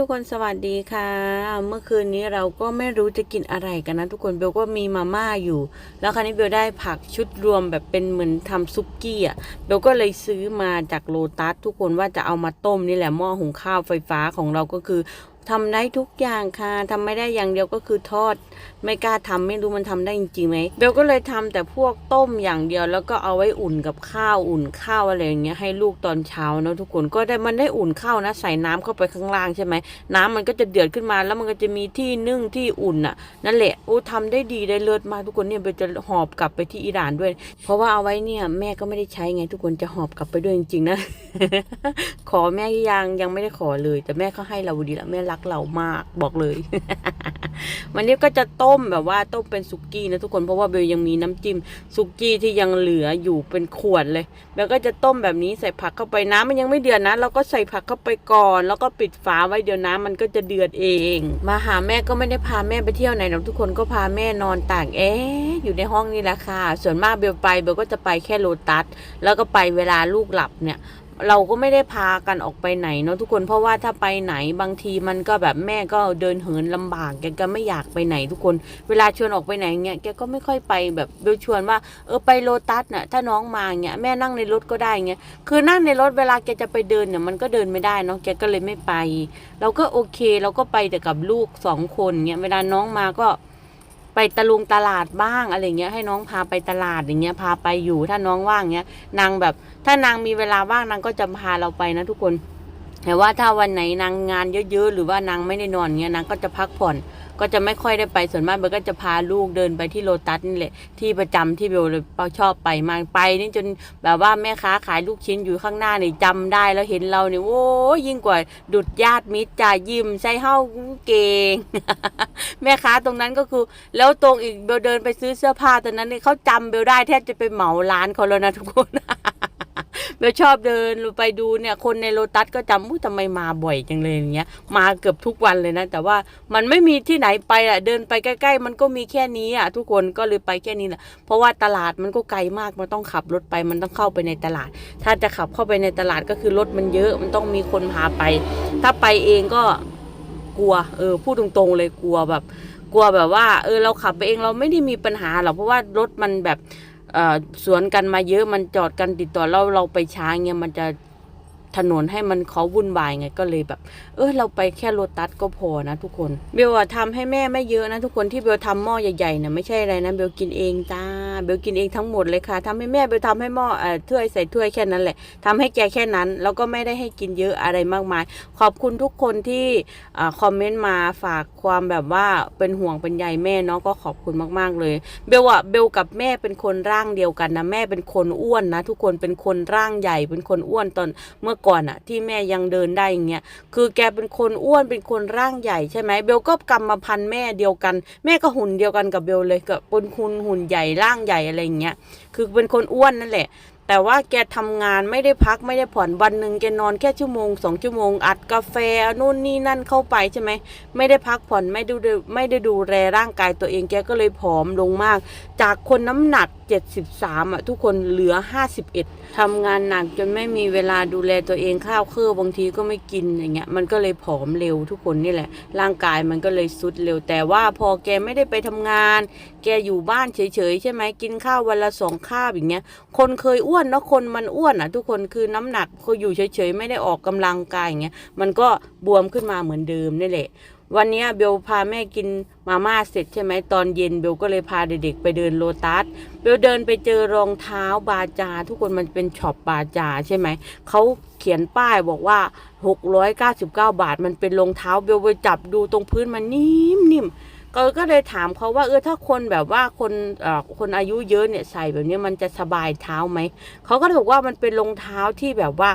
ทุกคนสวัสดีค่ะ เมื่อคืนนี้เราก็ไม่รู้จะกินอะไรกันนะ ทุกคนเบลก็มีมาม่าอยู่ แล้วคราวนี้เบลได้ผักชุดรวมแบบเป็นเหมือนทำซุกี้อะเบลก็เลยซื้อมาจากโลตัสทุกคนว่าจะเอามาต้มนี่แหละหม้อหุงข้าวไฟฟ้าของเราก็คือ ทำได้ทุกอย่างค่ะทำไม่ได้อย่างเดียวก็คือทอด ไม่กล้าทำไม่รู้มันทำได้จริงๆไหมเบลก็เลยทำแต่พวกต้มอย่างเดียวแล้วก็เอาไว้อุ่นกับข้าวอุ่นข้าวอะไรอย่างเงี้ยให้ลูกตอนเช้าเนอะทุกคนก็ได้มันได้อุ่นข้าวนะ ใส่น้ำเข้าไปข้างล่างใช่ไหมน้ำมันก็จะเดือดขึ้นมาแล้วมันก็จะมีที่นึ่งที่อุ่นอะนั่นแหละโอ้ทำได้ดีได้เลิศมากทุกคนเนี่ยเบลจะหอบกลับไปที่อิหร่านด้วย เพราะว่าเอาไว้เนี่ยแม่ก็ไม่ได้ใช้ไงทุกคนจะหอบกลับไปด้วยจริงๆนะขอแม่ยังยังไม่ได้ขอเลย แต่แม่ก็ให้เราดีละแม่รักเรามากบอกเลย วันนี้ก็จะต้มแบบว่าต้มเป็นสุกี้นะทุกคนเพราะว่าเบลยังมีน้ำจิ้มสุกี้ที่ยังเหลืออยู่เป็นขวดเลยเบลก็จะต้มแบบนี้ใส่ผักเข้าไปน้ำมันยังไม่เดือดนะเราก็ใส่ผักเข้าไปก่อน แล้วก็ปิดฝาไว้เดี๋ยวน้ำมันก็จะเดือดเอง มาหาแม่ก็ไม่ได้พาแม่ไปเที่ยวไหนหรอกทุกคนก็พาแม่นอนตากแอร์อยู่ในห้องนี่แหละค่ะ ส่วนมากเบลไปเบลก็จะไปแค่โลตัสแล้วก็ไปเวลาลูกหลับเนี่ย เราก็ไม่ได้พากันออกไปไหนเนาะทุกคนเพราะว่าถ้าไปไหนบางทีมันก็แบบแม่ก็เดินเหินลำบากแกก็ไม่อยากไปไหนทุกคน เวลาชวนออกไปไหนเงี้ยแกก็ไม่ค่อยไปแบบเบลชวนว่าเออไปโลตัสน่ะถ้าน้องมาเงี้ยแม่นั่งในรถก็ได้เงี้ยคือนั่งในรถเวลาแกจะไปเดินเนี่ยมันก็เดินไม่ได้เนาะแกก็เลยไม่ไป เราก็โอเคเราก็ไปแต่กับลูกสองคนเงี้ยเวลาน้องมาก็ ไปตะลุงตลาดบ้างอะไรเงี้ยให้น้องพาไปตลาดอย่างเงี้ยพาไปอยู่ถ้าน้องว่างเงี้ยนางแบบ ถ้านางมีเวลาว่างนางก็จะพาเราไปนะทุกคนแต่ว่าถ้าวันไหนนางงานเยอะๆหรือว่านางไม่ได้นอนเงี้ยนางก็จะพักผ่อน ก็จะไม่ค่อยได้ไปส่วนมากเบลก็จะพาลูกเดินไปที่โลตัสนี่แหละที่ประจำที่เบลเลยชอบไปมากไปนี่จนแบบว่าแม่ค้าขายลูกชิ้นอยู่ข้างหน้านี่จำได้แล้วเห็นเราเนี่ยโอ้ยิ่งกว่าดุดญาติมิตรจ่ายิ้มใช้เฮ้าเก่งแม่ค้าตรงนั้นก็คือ แล้วตรงอีกเบลเดินไปซื้อเสื้อผ้าตอนนั้นเนี่ยเขาจำเบลได้แทบจะไปเหมาร้านเขาแล้วนะทุกคน เบลชอบเดินไปดูเนี่ย คนในโลตัสก็จำอู้ทำไมมาบ่อยจังเลยอย่างเงี้ย มาเกือบทุกวันเลยนะ แต่ว่ามันไม่มีที่ไหนไปอะเดินไปใกล้ ๆ มันก็มีแค่นี้อะทุกคนก็เลยไปแค่นี้แหละเพราะว่าตลาดมันก็ไกลมากมันต้องขับรถไปมันต้องเข้าไปในตลาด ถ้าจะขับเข้าไปในตลาดก็คือรถมันเยอะมันต้องมีคนพาไป ถ้าไปเองก็กลัวเออพูดตรงๆเลยกลัวแบบ กลัวแบบว่า เออเราขับไปเองเราไม่ได้มีปัญหาหรอกเพราะว่ารถมันแบบ สวนกันมาเยอะมันจอดกันติดต่อเราเราไปช้าเงี้ยมันจะ ถนนให้มันเขาวุ่นวายไงก็เลยแบบ เออเราไปแค่โลตัสก็พอนะทุกคนเบลอะทำให้แม่ไม่เยอะนะทุกคนที่เบลทำหม้อใหญ่ๆเนี่ยไม่ใช่อะไรนะเบลกินเองจ้าเบลกินเองทั้งหมดเลยค่ะทำให้แม่เบลทำให้หม้อเอ่อถ้วยใส่ถ้วยแค่นั้นแหละทำให้แกแค่นั้น แล้วก็ไม่ได้ให้กินเยอะอะไรมากมาย ขอบคุณทุกคนที่อ่าคอมเมนต์มาฝากความแบบว่าเป็นห่วงเป็นใยแม่เนาะก็ขอบคุณมากๆเลย เบลอะเบลกับแม่เป็นคนร่างเดียวกันนะแม่เป็นคนอ้วนนะทุกคนเป็นคนร่างใหญ่เป็นคนอ้วนตอนเมื่อก่อนอะที่แม่ยังเดินได้อย่างเงี้ยคือแกเป็นคนอ้วนเป็นคนร่างใหญ่ใช่ไหมเบลก็กรรมพันธุ์แม่เดียวกัน แม่ก็หุ่นเดียวกันกับเบลเลยกับเป็นคุณหุ่นใหญ่ร่างใหญ่อะไรอย่างเงี้ยคือเป็นคนอ้วนนั่นแหละแต่ว่าแกทำงานไม่ได้พักไม่ได้ผ่อนวันหนึ่งแกนอนแค่ชั่วโมงสองชั่วโมง อัดกาแฟนู่นนี่นั่นเข้าไปใช่ไหมไม่ได้พักผ่อนไม่ดูไม่ได้ดูแลร่างกายตัวเองแกก็เลยผอมลงมาก จากคนน้ำหนัก73อะทุกคนเหลือ 51ทำงานหนักจนไม่มีเวลาดูแลตัวเองข้าวเครื่อบางทีก็ไม่กินอย่างเงี้ยมันก็เลยผอมเร็วทุกคนนี่แหละ ร่างกายมันก็เลยสุดเร็ว แต่ว่าพอแกไม่ได้ไปทำงาน แกอยู่บ้านเฉยๆใช่ไหมกินข้าววันละสองข้าวอย่างเงี้ยคนเคยอ้วนเนาะคนมันอ้วนอะ ทุกคนคือน้ำหนักเขาอยู่เฉยๆไม่ได้ออกกำลังกายอย่างเงี้ยมันก็บวมขึ้นมาเหมือนเดิมนี่แหละ วันนี้เบลพาแม่กินมาม่าเสร็จใช่ไหมตอนเย็นเบลก็เลยพาเด็กๆไปเดินโลตัสเบลเดินไปเจอรองเท้าบาจา ทุกคนมันเป็นช็อปบาจาใช่ไหมเขาเขียนป้ายบอกว่า 699 บาทมันเป็นรองเท้าเบลไปจับดูตรงพื้นมันนิ่มๆก็ก็เลยถามเขาว่าเออถ้าคนแบบว่าคนเอ่อคนอายุเยอะเนี่ยใส่แบบนี้มันจะสบายเท้าไหมเขาก็เลยบอกว่ามันเป็นรองเท้าที่แบบว่า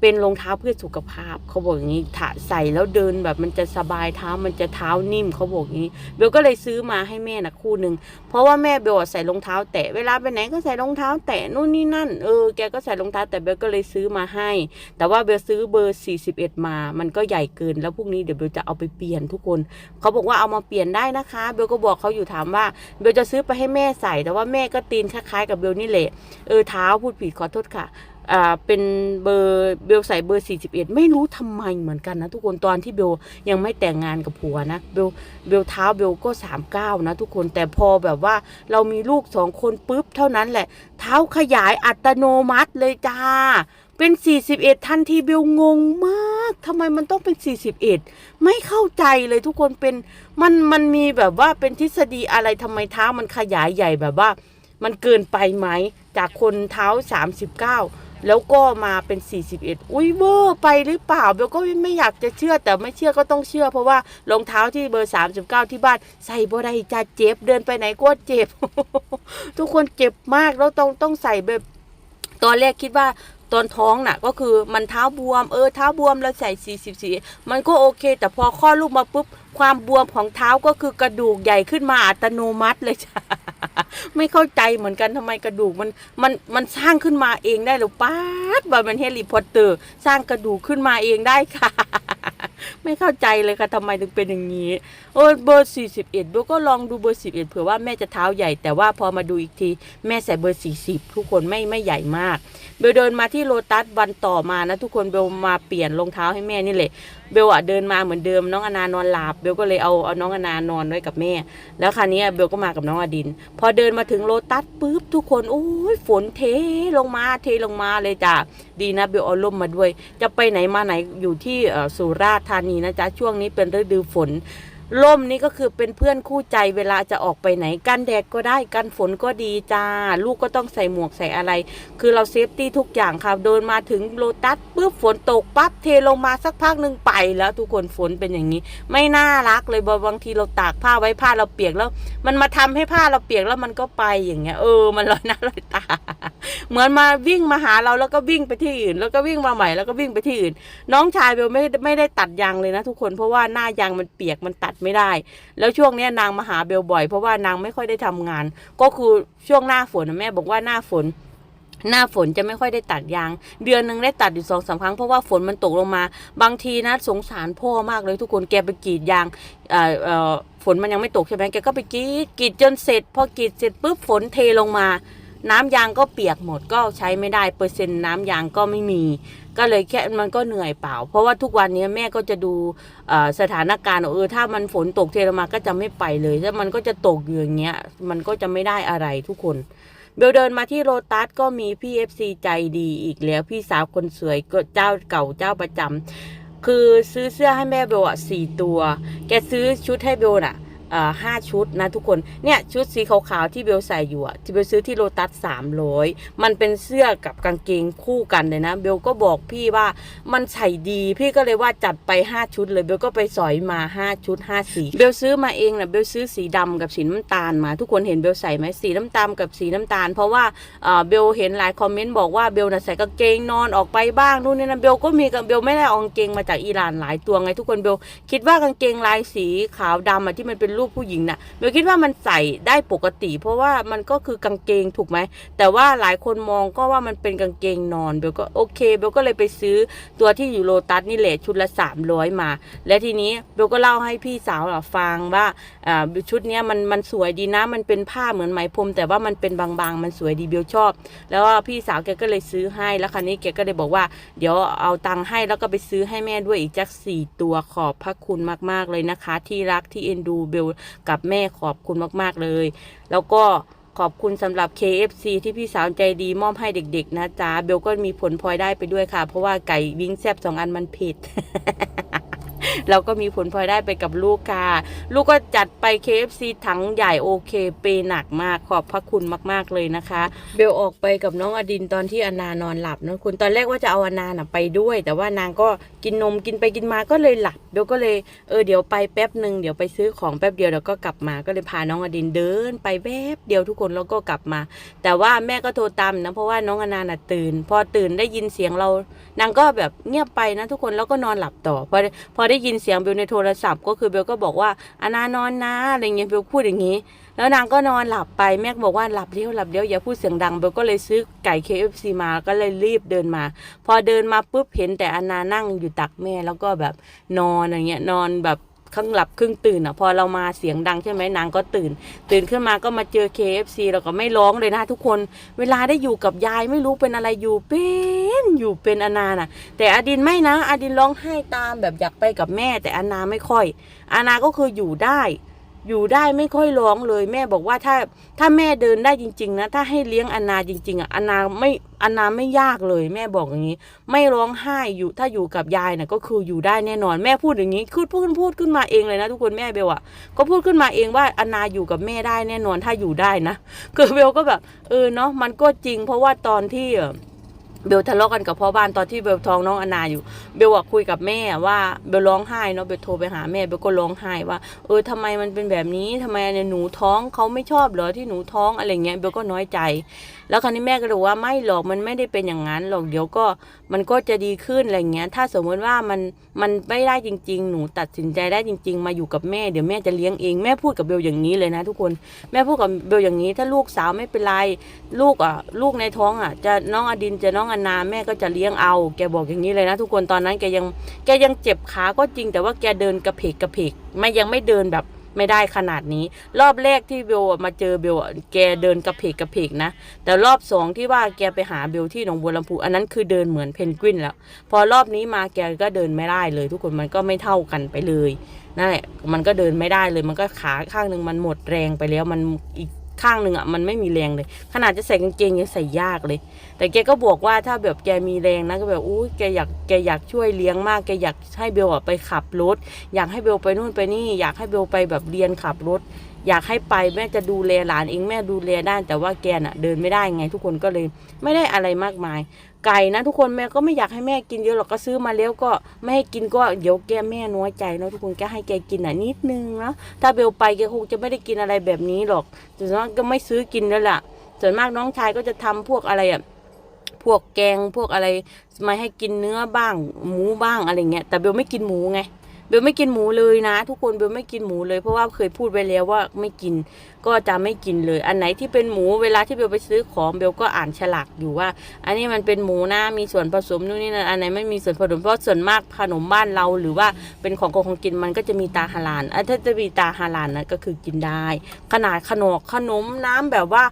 เป็นรองเท้าเพื่อสุขภาพ เขาบอกอย่างนี้ถ้าใส่แล้วเดินแบบมันจะสบายเท้ามันจะเท้านิ่มเขาบอกอย่างนี้เบลก็เลยซื้อมาให้แม่นะคู่หนึ่งเพราะว่าแม่เบลอะใส่รองเท้า แตะเวลาไปไหนก็ใส่รองเท้า แตะนู่นนี่นั่นเออแกก็ใส่รองเท้าแต่เบลก็เลยซื้อมาให้ แต่ว่าเบลซื้อเบอร์ 41 มา มันก็ใหญ่เกินแล้วพรุ่งนี้เดี๋ยวเบลจะเอาไปเปลี่ยนทุกคนเขาบอกว่าเอามาเปลี่ยนได้นะคะเบลก็บอกเขาอยู่ถามว่าเบลจะซื้อไปให้แม่ใส่ แต่ว่าแม่ก็ตีนคล้ายๆกับเบลนี่แหละเออเท้าพูดผิดขอโทษค่ะ อ่าเป็นเบอร์เบลใส่เบอร์ 41 ไม่รู้ทำไมเหมือนกันนะทุกคนตอนที่เบลยังไม่แต่งงานกับผัวนะเบลเบลเท้าเบลก็ 39 นะทุกคนแต่พอแบบว่าเรามีลูกสองคนปุ๊บเท่านั้นแหละ เท้าขยายอัตโนมัติเลยจ้าเป็น 41 ทันทีเบลงงมากทำไมมันต้องเป็น 41 ไม่เข้าใจเลยทุกคนเป็นมันมันมีแบบว่าเป็นทฤษฎีอะไรทำไมเท้ามันขยายใหญ่แบบว่า มันเกินไปไหมจากคนเท้า 39 แล้วก็มาเป็น 41 อุ้ยเวอร์ไปหรือเปล่าเบลก็ไม่อยากจะเชื่อแต่ไม่เชื่อก็ต้องเชื่อ เพราะว่ารองเท้าที่เบอร์ 39 ที่บ้านใส่บ่ได้จะเจ็บเดินไปไหนก็เจ็บ ทุกคนเจ็บมากแล้วต้องต้องใส่แบบตอนแรกคิดว่าตอนท้องน่ะก็คือมันเท้าบวมเออเท้าบวมแล้วใส่ 44 มันก็โอเค แต่พอคลอดลูกมาปุ๊บความบวมของเท้าก็คือกระดูกใหญ่ขึ้นมาอัตโนมัติเลยจ้ะ ไม่เข้าใจเหมือนกันทำไมกระดูกมันมันมันสร้างขึ้นมาเองได้หรือป้าดว่ามันเฮลิพอตเตอร์ สร้างกระดูกขึ้นมาเองได้ค่ะ ไม่เข้าใจเลยค่ะทำไมถึงเป็นอย่างนี้โอ้เบอร์41เบลก็ลองดูเบอร์11เผื่อว่าแม่จะเท้าใหญ่แต่ว่าพอมาดูอีกที แม่ใส่เบอร์40ทุกคนไม่ไม่ใหญ่มากเบลเดินมาที่โลตัสวันต่อมานะทุกคนเบลมาเปลี่ยนรองเท้าให้แม่นี่แหละ เบลอะเดินมาเหมือนเดิมน้องอนานอนหลับเบลก็เลยเอาเอาน้องอนานอนไว้กับแม่ แล้วคราวนี้เบลก็มากับน้องอดิน พอเดินมาถึงโลตัสปุ๊บทุกคนโอ้ยฝนเทลงมาเทลงมาเลยจ้ะดีนะเบลเอาล่มมาด้วย จะไปไหนมาไหนอยู่ที่สุราษฎร์ธานีนะจ๊ะช่วงนี้เป็นฤดูฝน ล่มนี่ก็คือเป็นเพื่อนคู่ใจเวลาจะออกไปไหนกันแดดก็ได้กันฝนก็ดีจ้า ลูกก็ต้องใส่หมวกใส่อะไร คือเราเซฟตี้ทุกอย่างค่ะเดินมาถึงโลตัสปุ๊บฝนตกปั๊บเทลงมาสักพักหนึ่งไปแล้วทุกคนฝนเป็นอย่างนี้ ไม่น่ารักเลยบางทีเราตากผ้าไว้ผ้าเราเปียกแล้ว มันมาทำให้ผ้าเราเปียกแล้วมันก็ไปอย่างเงี้ยเออมันลอยหน้าลอยตา เหมือนมาวิ่งมาหาเราแล้วก็วิ่งไปที่อื่น แล้วก็วิ่งมาใหม่แล้วก็วิ่งไปที่อื่น น้องชายเบลไม่ไม่ได้ตัดยางเลยนะ ทุกคนเพราะว่าหน้ายางมันเปียกมันตัดไม่ได้ แล้วช่วงนี้นางมาหาเบลบ่อย เพราะว่านางไม่ค่อยได้ทำงาน ก็คือช่วงหน้าฝนนะแม่บอกว่าหน้าฝนหน้าฝนจะไม่ค่อยได้ตัดยาง เดือนหนึ่งได้ตัดอยู่สองสามครั้งเพราะว่าฝนมันตกลงมา บางทีนะสงสารพ่อมากเลยทุกคนแกไปกรีดยางอ่อเอ่อฝนมันยังไม่ตกใช่ไหมแกก็ไปกรีดกรีดจนเสร็จ พอกรีดเสร็จปุ๊บฝนเทลงมา น้ำยางก็เปียกหมดก็ใช้ไม่ได้เปอร์เซ็นต์น้ำยางก็ไม่มี ก็เลยแค่มันก็เหนื่อยเปล่า เพราะว่าทุกวันนี้แม่ก็จะดูสถานการณ์เออถ้ามันฝนตกเทลงมาก็จะไม่ไปเลยถ้ามันก็จะตกอยู่อย่างเงี้ยมันก็จะไม่ได้อะไรทุกคนเบลเดินมาที่โรตัสก็มีพี่เอฟซีใจดีอีกแล้วพี่สาวคนสวยก็เจ้าเก่าเจ้าประจำคือซื้อเสื้อให้แม่เบลอะสี่ตัว แกซื้อชุดให้เบลน่ะ ห้าชุดนะทุกคน เนี่ยชุดสีขาวๆที่เบลใส่อยู่อะที่เบลซื้อที่โรตัสสามร้อยมันเป็นเสื้อกับกางเกงคู่กันเลยนะ เบลก็บอกพี่ว่ามันใส่ดี พี่ก็เลยว่าจัดไปห้าชุดเลยเบลก็ไปสอยมาห้าชุดห้าสีเบลซื้อมาเองนะเบลซื้อสีดำกับสีน้ำตาลมา ทุกคนเห็นเบลใส่ไหมสีน้ำตาลกับสีน้ำตาล เพราะว่าเบลเห็นหลายคอมเมนต์บอกว่าเบลน่ะใส่กางเกงนอนออกไปบ้างนู่นนี่นั่นเบลก็มีกับเบลไม่ได้เอากางเกงมาจากอิหร่านหลายตัวไงทุกคนเบลคิดว่ากางเกงลายสีขาวดำอะที่มันเป็นรูปผู้หญิงน่ะเบลคิดว่ามันใส่ได้ปกติ เพราะว่ามันก็คือกางเกงถูกไหม แต่ว่าหลายคนมองก็ว่ามันเป็นกางเกงนอนเบลก็โอเคเบลก็เลยไปซื้อตัวที่อยู่โลตัสนี่แหละชุดละ300มา และทีนี้เบลก็เล่าให้พี่สาวเราฟังว่าอ่าชุดเนี้ยมันมันสวยดีนะ มันเป็นผ้าเหมือนไหมพรมแต่ว่ามันเป็นบางๆ มันสวยดีเบลชอบ แล้วพี่สาวแกก็เลยซื้อให้แล้วคราวนี้แกก็เลยบอกว่า เดี๋ยวเอาตังค์ให้แล้วก็ไปซื้อให้แม่ด้วยอีกจักสี่ตัวขอบพระคุณมากๆเลยนะคะ ที่รักที่เอ็นดูเบลกับแม่ขอบคุณมากๆเลย แล้วก็ขอบคุณสำหรับ KFC ที่พี่สาวใจดีมอบให้เด็ก ๆ นะจ๊ะเบลก็มีผลพลอยได้ไปด้วยค่ะ เพราะว่าไก่วิ้งแซบสองอันมันผิด เราก็มีผลพลอยได้ไปกับลูกค่ะ ลูกก็จัดไป KFC ถังใหญ่โอเคเปย์หนักมากขอบพระคุณมาก ๆ เลยนะคะ เบลออกไปกับน้องอดินตอนที่อนานอนหลับนะคุณตอนแรกว่าจะเอาอนานะไปด้วย แต่ว่านางก็กินนมกินไปกินมาก็เลยหลับเบลก็เลยเออเดี๋ยวไปแป๊บหนึ่งเดี๋ยวไปซื้อของแป๊บเดียวเดี๋ยวก็กลับมาก็เลยพาน้องอดินเดิน ไปแป๊บเดียวทุกคนแล้วก็กลับมา แต่ว่าแม่ก็โทรตามนะเพราะว่าน้องอนานะตื่น พอตื่นได้ยินเสียงเรานางก็แบบเงียบไปนะทุกคนแล้วก็นอนหลับต่อพอพอได้ยินเสียงเบลในโทรศัพท์ก็คือเบลก็บอกว่าอานานอนนะอะไรเงี้ยเบลพูดอย่างนี้ แล้วนางก็นอนหลับไปแม่ก็บอกว่าหลับเดียวหลับเดียวอย่าพูดเสียงดังเบลก็เลยซื้อไก่ KFC มาก็เลยรีบเดินมา พอเดินมาปุ๊บเห็นแต่อานานั่งอยู่ตักแม่แล้วก็แบบนอนอะไรเงี้ยนอนแบบ ครึ่งหลับครึ่งตื่นอะพอเรามาเสียงดังใช่ไหมนางก็ตื่น ตื่นขึ้นมาก็มาเจอ KFC เราก็ไม่ร้องเลยนะทุกคน เวลาได้อยู่กับยายไม่รู้เป็นอะไรอยู่เป็นอยู่เป็นอนาน่ะ แต่อดินไม่นะอดินร้องไห้ตามแบบอยากไปกับแม่ แต่อนาไม่ค่อย อนาก็คืออยู่ได้ อยู่ได้ไม่ค่อยร้องเลย แม่บอกว่าถ้าถ้าแม่เดินได้จริง ๆ นะ ถ้าให้เลี้ยงอนาจริง ๆอะอนาไม่อนาไม่ยากเลย แม่บอกอย่างนี้ ไม่ร้องไห้อยู่ถ้าอยู่กับยายน่ะก็คืออยู่ได้แน่นอน แม่พูดอย่างนี้คือพูดพูดขึ้นมาเองเลยนะทุกคนแม่เบลอะก็พูดขึ้นมาเองว่าอนาอยู่กับแม่ได้แน่นอนถ้าอยู่ได้นะคือเบลก็แบบเออเนาะมันก็จริง เพราะว่าตอนที่ เบลทะเลาะกันกับพ่อบ้านตอนที่เบลท้องน้องอนาอยู่ เบลอะคุยกับแม่ว่าเบลร้องไห้เนาะเบลโทรไปหาแม่เบลก็ร้องไห้ว่า เออทำไมมันเป็นแบบนี้ทำไมเนี่ยหนูท้องเขาไม่ชอบเหรอที่หนูท้องอะไรเงี้ยเบลก็น้อยใจ แล้วคราวนี้แม่ก็เลยบอกว่าไม่หรอกมันไม่ได้เป็นอย่างนั้นหรอกเดี๋ยวก็มันก็จะดีขึ้นอะไรเงี้ย ถ้าสมมติว่ามันมันไม่ได้จริง ๆ หนูตัดสินใจได้จริง ๆ มาอยู่กับแม่เดี๋ยวแม่จะเลี้ยงเองแม่พูดกับเบลอย่างนี้เลยนะทุกคนแม่พูดกับเบลอย่างนี้ ถ้าลูกสาวไม่เป็นไรลูกอะลูกในท้องอะ จะน้องอดินจะน้องอนาแม่ก็จะเลี้ยงเอา แกบอกอย่างนี้เลยนะ ทุกคนตอนนั้นแกยังแกยังเจ็บขาก็จริงแต่ว่าแกเดินกระเพกกระเพกไม่ยังไม่เดินแบบ ไม่ได้ขนาดนี้ รอบแรกที่เบลมาเจอเบลแกเดินกระเพกกระเพกนะ แต่รอบสองที่ว่าแกไปหาเบลที่หนองบัวลำพูอันนั้นคือเดินเหมือนเพนกวินแล้ว พอรอบนี้มาแกก็เดินไม่ได้เลย ทุกคนมันก็ไม่เท่ากันไปเลยนั่นแหละมันก็เดินไม่ได้เลยมันก็ขาข้างหนึ่งมันหมดแรงไปแล้วมันอีก ข้างหนึ่งอะมันไม่มีแรงเลย ขนาดจะใส่กางเกงยังใส่ยากเลย แต่แกก็บอกว่าถ้าแบบแกมีแรงนะก็แบบอู้ยแกอยากแกอยากช่วยเลี้ยงมากแกอยากให้เบลอะไปขับรถ อยากให้เบลไปนู่นไปนี่ อยากให้เบลไปแบบเรียนขับรถ อยากให้ไปแม่จะดูแลหลานเองแม่ดูแลได้แต่ว่าแกน่ะ เดินไม่ได้ไงทุกคนก็เลย ไม่ได้อะไรมากมาย ไก่นะทุกคนแม่ก็ไม่อยากให้แม่กินเยอะหรอกก็ซื้อมาแล้วก็ไม่ให้กินก็เดี๋ยวแกแม่น้อยใจเนาะทุกคนแกให้แกกินอะนิดนึงเนาะถ้าเบลไปแกคงจะไม่ได้กินอะไรแบบนี้หรอกส่วนมากก็ไม่ซื้อกินแล้วล่ะ ส่วนมากน้องชายก็จะทำพวกอะไรอะพวกแกงพวกอะไรมาให้กินเนื้อบ้าง หมูบ้างอะไรเงี้ยแต่เบลไม่กินหมูไงเบลไม่กินหมูเลยนะ ทุกคนเบลไม่กินหมูเลยเพราะว่าเคยพูดไปแล้วว่าไม่กินก็จะไม่กินเลย อันไหนที่เป็นหมูเวลาที่เบลไปซื้อของเบลก็อ่านฉลากอยู่ว่า อันนี้มันเป็นหมูนะมีส่วนผสมนู่นนี่นั่นอันไหนไม่มีส่วนผสมเพราะส่วนมากขนมบ้านเรา หรือว่าเป็นของของกินมันก็จะมีตาฮาลานอันถ้าจะมีตาฮาลานนะก็คือกินได้ ขนาดขนมขนมน้ำแบบว่า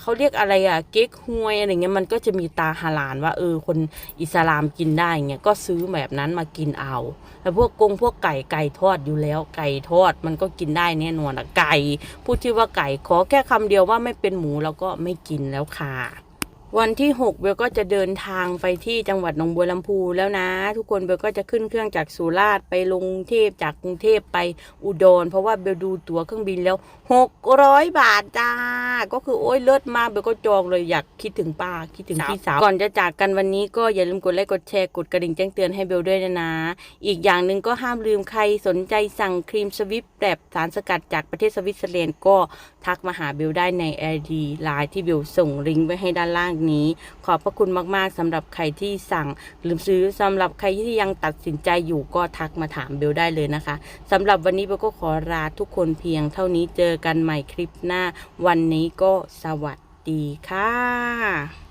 เขาเรียกอะไรอะเก๊กฮวยอะไรเงี้ยมันก็จะมีตาฮาลานว่าเออคนอิสลามกินได้เงี้ยก็ซื้อแบบนั้นมากินเอาแต่พวกกงพวกไก่ไก่ทอดอยู่แล้วไก่ทอดมันก็กินได้แน่นอนอะไก่พูดชื่ว่าไก่ขอแค่คำเดียวว่าไม่เป็นหมูเราก็ไม่กินแล้วค่ะ วันที่ 6 เบลก็จะเดินทางไปที่จังหวัดหนองบัวลำพูแล้วนะ ทุกคนเบลก็จะขึ้นเครื่องจากสุราษฎร์ไปลงกรุงเทพจากกรุงเทพไปอุดร เพราะว่าเบลดูตั๋วเครื่องบินแล้ว 600 บาทจ้า ก็คือโอ้ยเลิศมากเบลก็จองเลยอยากคิดถึงป้าคิดถึงพี่สาวก่อนจะจากกันวันนี้ก็อย่าลืมกดไลค์กดแชร์กดกระดิ่งแจ้งเตือนให้เบลด้วยนะนะ อีกอย่างหนึ่งก็ห้ามลืมใครสนใจสั่งครีมสวิปแบบสารสกัดจากประเทศสวิตเซอร์แลนด์ก็ทักมาหาเบลได้ใน ID ไลน์ที่เบลส่งลิงก์ไว้ให้ด้านล่างนี้ ขอบพระคุณมากๆสำหรับใครที่สั่งหรือซื้อสำหรับใครที่ยังตัดสินใจอยู่ก็ทักมาถามเบลได้เลยนะคะสำหรับวันนี้เบลก็ขอลาทุกคนเพียงเท่านี้เจอกันใหม่คลิปหน้า วันนี้ก็สวัสดีค่ะ